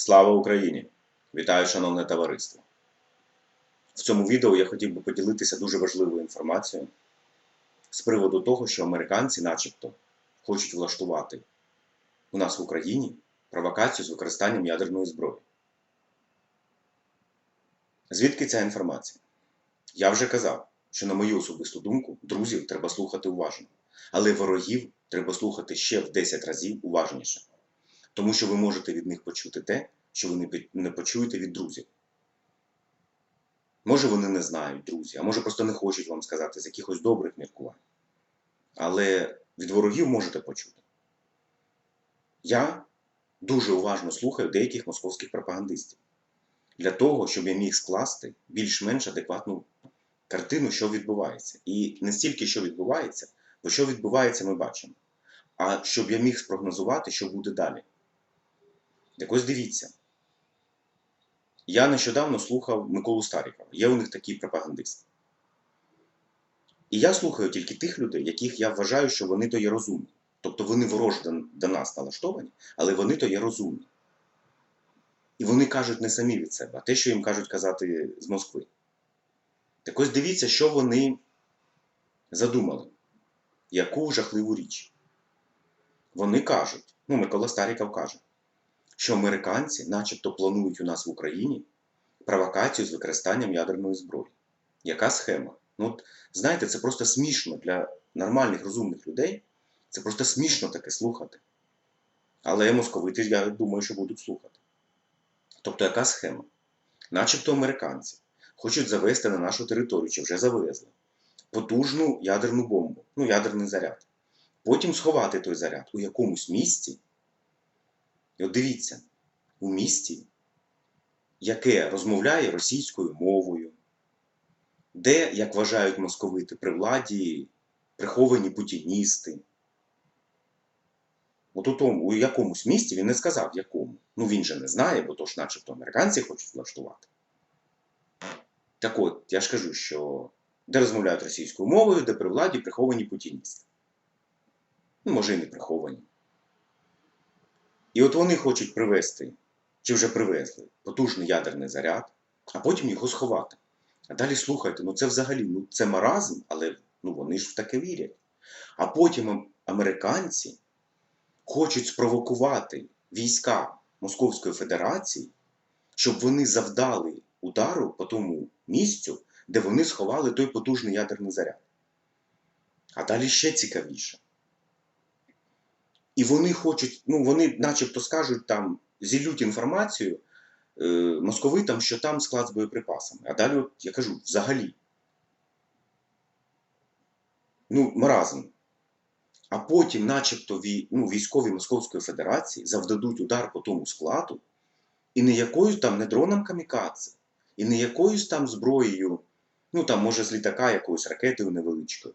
Слава Україні! Вітаю, шановне товариство! В цьому відео я хотів би поділитися дуже важливою інформацією з приводу того, що американці, начебто, хочуть влаштувати у нас в Україні провокацію з використанням ядерної зброї. Звідки ця інформація? Я вже казав, що, на мою особисту думку, друзів треба слухати уважно, але ворогів треба слухати ще в 10 разів уважніше. Тому що ви можете від них почути те, що ви не почуєте від друзів. Може, вони не знають друзі, а може просто не хочуть вам сказати з якихось добрих міркувань. Але від ворогів можете почути. Я дуже уважно слухаю деяких московських пропагандистів для того, щоб я міг скласти більш-менш адекватну картину, що відбувається. І не стільки що відбувається, бо що відбувається, ми бачимо. А щоб я міг спрогнозувати, що буде далі. Так ось дивіться. Я нещодавно слухав Миколу Старікова. Є у них такі пропагандисти. І я слухаю тільки тих людей, яких я вважаю, що вони то є розумні. Тобто вони вороже до, до нас налаштовані, але вони то є розумні. І вони кажуть не самі від себе, а те, що їм кажуть казати з Москви. Так ось дивіться, що вони задумали. Яку жахливу річ. Вони кажуть, ну, Микола Старіков каже, що американці начебто планують у нас в Україні провокацію з використанням ядерної зброї. Яка схема? Ну, от, знаєте, це просто смішно для нормальних розумних людей. Це просто смішно таке слухати. Але московити, я думаю, що будуть слухати. Тобто, яка схема? Начебто американці хочуть завести на нашу територію, чи вже завезли, потужну ядерну бомбу, ну, ядерний заряд. Потім сховати той заряд у якомусь місці. І от дивіться, у місті, яке розмовляє російською мовою, де, як вважають московити, при владі приховані путіністи. От у, тому, у якомусь місті він не сказав, якому. Ну він же не знає, бо то ж начебто американці хочуть влаштувати. Так от, я ж кажу, що де розмовляють російською мовою, де при владі приховані путіністи. Ну, може, і не приховані. І от вони хочуть привезти, чи вже привезли, потужний ядерний заряд, а потім його сховати. А далі слухайте, ну це взагалі ну, це маразм, але ну, вони ж в таке вірять. А потім американці хочуть спровокувати війська Московської Федерації, щоб вони завдали удару по тому місцю, де вони сховали той потужний ядерний заряд. А далі ще цікавіше. І вони хочуть, ну вони начебто скажуть там, зілють інформацію е, московитам, що там склад з боєприпасами. А далі, от, я кажу, взагалі. Ну, маразм. А потім, начебто, вій, ну, військові Московської Федерації завдадуть удар по тому складу, і не якоюсь там не дроном камікадзе, і не якоюсь там зброєю, ну там, може, з літака якоюсь ракетою невеличкою,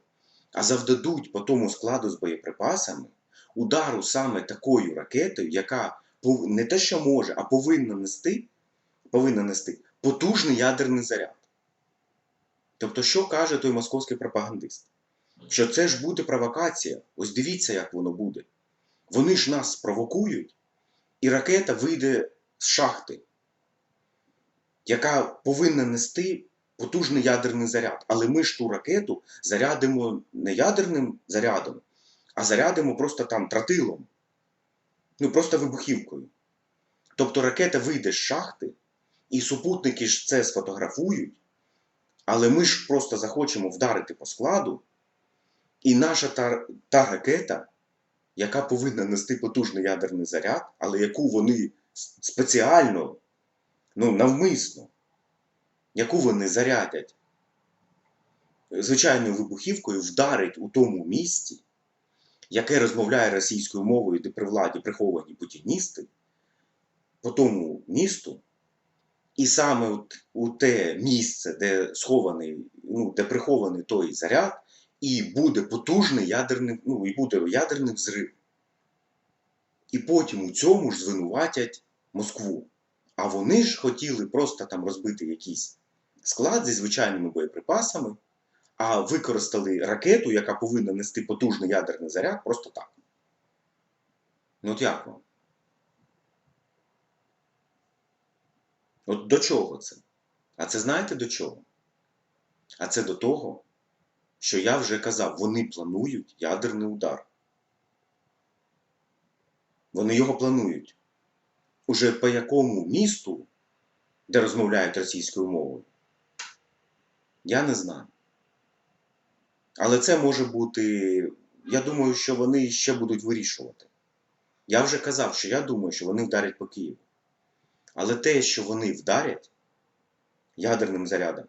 а завдадуть по тому складу з боєприпасами удару саме такою ракетою, яка не те, що може, а повинна нести, повинна нести потужний ядерний заряд. Тобто, що каже той московський пропагандист? Що це ж буде провокація. Ось дивіться, як воно буде. Вони ж нас спровокують, і ракета вийде з шахти, яка повинна нести потужний ядерний заряд. Але ми ж ту ракету зарядимо не ядерним зарядом, а зарядимо просто там тротилом. Ну, просто вибухівкою. Тобто ракета вийде з шахти, і супутники ж це сфотографують, але ми ж просто захочемо вдарити по складу, і наша та, та ракета, яка повинна нести потужний ядерний заряд, але яку вони спеціально, ну, навмисно, яку вони зарядять звичайною вибухівкою, вдарить у тому місці, яке розмовляє російською мовою, де при владі приховані путіністи, по тому місту, і саме от у те місце, де схований, ну, де прихований той заряд, і буде потужний ядерний, ну, і буде ядерний взрив. І потім у цьому ж звинуватять Москву. А вони ж хотіли просто там розбити якийсь склад зі звичайними боєприпасами, а використали ракету, яка повинна нести потужний ядерний заряд, просто так. Ну от як вам? От до чого це? А це знаєте до чого? А це до того, що я вже казав, вони планують ядерний удар. Вони його планують. Уже по якому місту, де розмовляють російською мовою, я не знаю. Але це може бути. Я думаю, що вони ще будуть вирішувати. Я вже казав, що я думаю, що вони вдарять по Києву. Але те, що вони вдарять ядерним зарядом,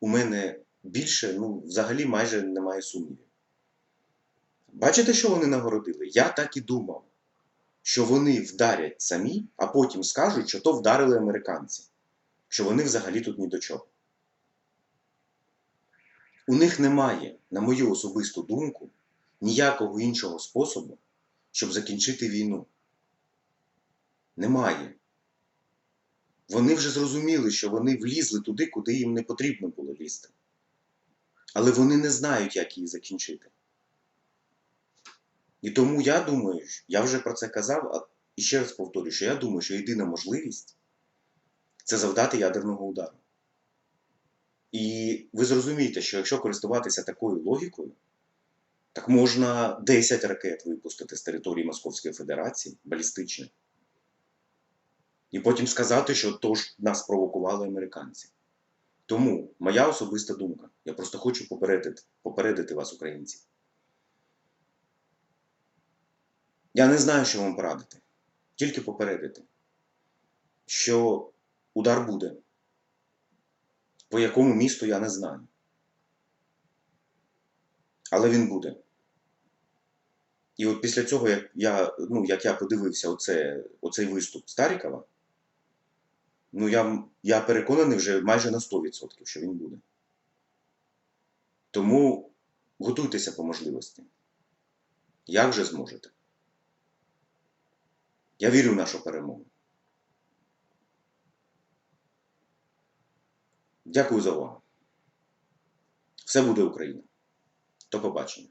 у мене більше, ну, взагалі майже немає сумнівів. Бачите, що вони нагородили? Я так і думав, що вони вдарять самі, а потім скажуть, що то вдарили американці, що вони взагалі тут ні до чого. У них немає, на мою особисту думку, ніякого іншого способу, щоб закінчити війну. Немає. Вони вже зрозуміли, що вони влізли туди, куди їм не потрібно було лізти. Але вони не знають, як її закінчити. І тому я думаю, я вже про це казав, а і ще раз повторюю, що я думаю, що єдина можливість це завдати ядерного удару. І ви зрозумієте, що якщо користуватися такою логікою, так можна 10 ракет випустити з території Московської Федерації балістичних. І потім сказати, що то ж нас провокували американці. Тому моя особиста думка, я просто хочу попередити, попередити вас, українці. Я не знаю, що вам порадити, тільки попередити, що удар буде. По якому місту я не знаю. Але він буде. І от після цього, як я ну, як я подивився оце, оцей виступ Старікова, ну я, я переконаний вже майже на 100%, що він буде. Тому готуйтеся по можливості. Як же зможете? Я вірю в нашу перемогу. Дякую за увагу. Все буде Україна. До побачення.